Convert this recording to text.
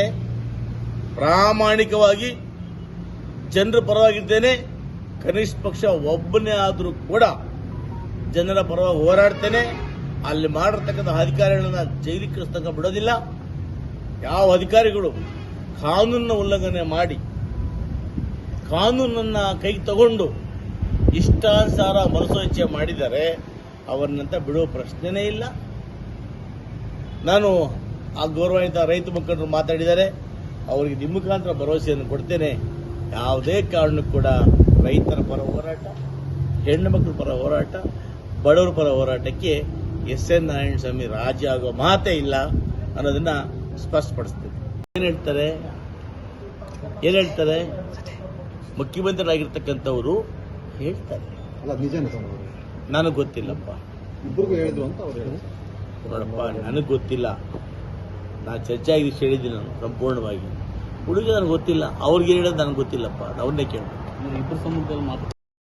ಹೋರಾಡ್ತೇನೆ ಪ್ರಾಮಾಣಿಕವಾಗಿ ಜನರ ಪರವಾಗಿದ್ದೇನೆ. ಕನಿಷ್ಠ ಪಕ್ಷ ಒಬ್ಬನೇ ಆದರೂ ಕೂಡ ಜನರ ಪರವಾಗಿ ಹೋರಾಡ್ತೇನೆ. ಅಲ್ಲಿ ಮಾಡಿರ್ತಕ್ಕಂಥ ಅಧಿಕಾರಿಗಳನ್ನ ಜೈಲಿಗೆ ಬಿಡೋದಿಲ್ಲ. ಯಾವ ಅಧಿಕಾರಿಗಳು ಕಾನೂನನ್ನ ಉಲ್ಲಂಘನೆ ಮಾಡಿ, ಕಾನೂನನ್ನ ಕೈಗೆ ತಗೊಂಡು ಇಷ್ಟಾನುಸಾರ ಮರುಸಂಚೆ ಮಾಡಿದರೆ ಅವರನ್ನಂತ ಬಿಡುವ ಪ್ರಶ್ನೆನೇ ಇಲ್ಲ. ನಾನು ಆ ಗೌರವಾನ್ವಿತ ರೈತ ಮುಖಂಡರು ಮಾತಾಡಿದ್ದಾರೆ. ಅವರಿಗೆ ನಿಮ್ಮ ಮುಖಾಂತರ ಭರವಸೆಯನ್ನು ಕೊಡ್ತೇನೆ. ಯಾವುದೇ ಕಾರಣಕ್ಕೂ ಕೂಡ ರೈತರ ಪರ ಹೋರಾಟ ಹೆಣ್ಣು ಮಕ್ಕಳ ಪರ ಹೋರಾಟ ಬಡವರ ಪರ ಹೋರಾಟಕ್ಕೆ ಎಸ್ ಎನ್ ನಾರಾಯಣ ಸ್ವಾಮಿ ರಾಜಿ ಆಗೋ ಮಾತೇ ಇಲ್ಲ ಅನ್ನೋದನ್ನ ಸ್ಪಷ್ಟಪಡಿಸ್ತೀನಿ. ಏನು ಹೇಳ್ತಾರೆ? ಏನು ಹೇಳ್ತಾರೆ? ಮುಖ್ಯಮಂತ್ರಿಗಳಾಗಿರ್ತಕ್ಕಂಥವರು ಹೇಳ್ತಾರೆ. ನನಗೆ ಗೊತ್ತಿಲ್ಲಪ್ಪ. ಇಬ್ಬರಿಗೂ ಹೇಳಿದ್ರು ಅಂತ ಅವ್ರು ಹೇಳಿದ್ರು. ನೋಡಪ್ಪ ನನಗೆ ಗೊತ್ತಿಲ್ಲ. ನಾನು ಚರ್ಚೆ ಆಗಿ ಹೇಳಿದ್ದೀನಿ ನಾನು, ಸಂಪೂರ್ಣವಾಗಿ. ಹುಡುಗ ನನಗೆ ಗೊತ್ತಿಲ್ಲ ಅವ್ರಿಗೆ ಹೇಳೋದು ನನಗೆ ಗೊತ್ತಿಲ್ಲಪ್ಪ ಅವ್ರನ್ನೇ ಕೇಳಬೇಕು. ಇಬ್ಬರು ಸಂಬಂಧದಲ್ಲಿ ಮಾತು